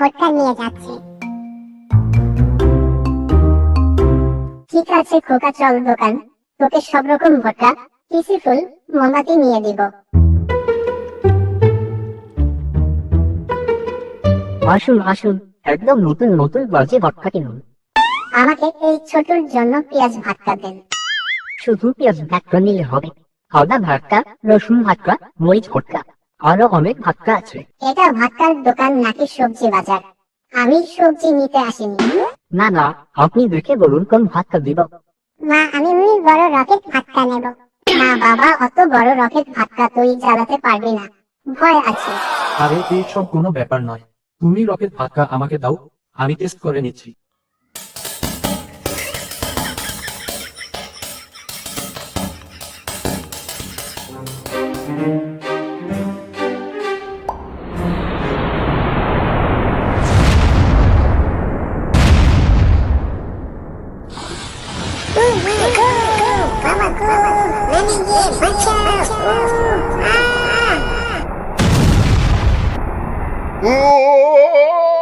ভোটকা নিয়ে যাচ্ছে। ঠিক আছে খোকা চল দোকান। তোকে সব রকম ফুল মোমবাতি নিয়ে দিব। আসুন আসুন। একদম নতুন নতুন বাজে ভটকা কিনুন। আমাকে এই ছোটর জন্য পেঁয়াজ ভাতটা দেন। শুধু পেঁয়াজ ভটকা নিলে হবে। আদা ভটকা রসুন ভাতটা মরিচ ভটকা আরও অনেক ভটকা আছে। এটা ভাতটার দোকান নাকি সবজি বাজার? আমি সবজি নিতে আসিনি। না না আপনি দেখে বলুন কোন ভটকা দিব। মা আমি ওই বড় রকেট ভাতটা নেব। না বাবা অত বড় রকেট ভাতটা তুই চালাতে পারবি না। ভয় আছে। আরে এই সব কোনো ব্যাপার নয়। তুমি রকেট ভাতকা আমাকে দাও আমি টেস্ট করে নিচ্ছি। Oh!